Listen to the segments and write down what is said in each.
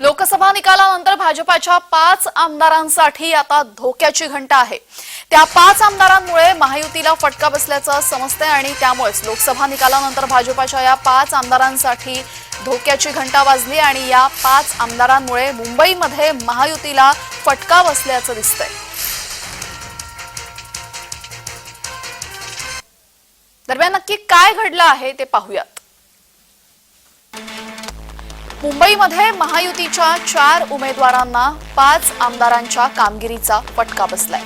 लोकसभा निकालानंतर भाजपाच्या पाच आमदारांसाठी आता धोक्याची घंटा आहे. त्या पाच आमदारांमुळे महायुतीला फटका बसल्याचं समजतंय आणि त्यामुळेच लोकसभा निकालानंतर भाजपाच्या या पाच आमदारांसाठी धोक्याची घंटा वाजली आणि या पाच आमदारांमुळे मुंबईमध्ये महायुतीला फटका बसल्याचं दिसतंय. दरम्यान नक्की काय घडलं आहे ते पाहूयात. मुंबईमध्ये महायुतीच्या चार उमेदवारांना पाच आमदारांच्या कामगिरीचा फटका बसलाय.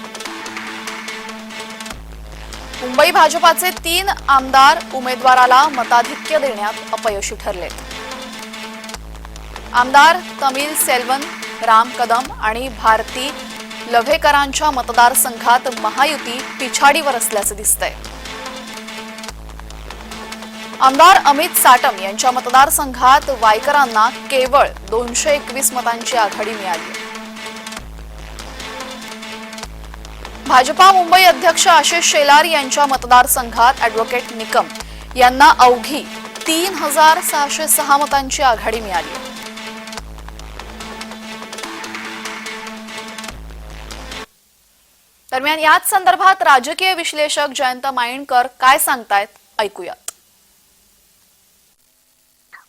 मुंबई भाजपाचे तीन आमदार उमेदवाराला मताधिक्य देण्यात अपयशी ठरले आमदार तमिल सेल्वन राम कदम आणि भारती लव्हेकरांच्या मतदारसंघात महायुती पिछाडीवर असल्याचं दिसतंय. आमदार अमित साटम यांच्या मतदारसंघात वायकरांना केवळ दोनशे एकवीस मतांची आघाडी मिळाली. भाजपा मुंबई अध्यक्ष आशिष शेलार यांच्या मतदारसंघात अॅडव्होकेट निकम यांना अवघी तीन हजार सहाशे सहा मतांची आघाडी मिळाली. दरम्यान याच संदर्भात राजकीय विश्लेषक जयंत माइंडकर काय सांगतायत? ऐकूयात.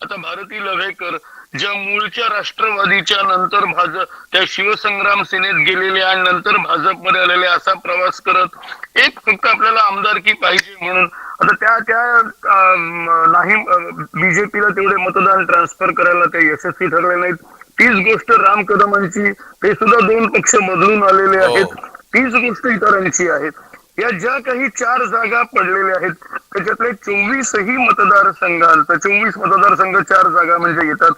आता भारती लव्हेकर ज्या मूळच्या राष्ट्रवादीच्या नंतर भाजप त्या शिवसंग्राम सेनेत गेलेल्या आणि नंतर भाजपमध्ये आलेले असा प्रवास करत एक फक्त आपल्याला आमदारकी पाहिजे म्हणून आता त्या त्या नाही बीजेपीला तेवढे मतदान ट्रान्सफर करायला ते यशस्वी ठरले नाहीत. तीच गोष्ट राम कदमांची ते सुद्धा दोन पक्ष बदलून आलेले आहेत. तीच गोष्ट इतरांची आहेत. या ज्या काही चार जागा पडलेल्या आहेत त्याच्यातले चोवीसही मतदारसंघांचा चोवीस मतदारसंघ चार जागा म्हणजे येतात.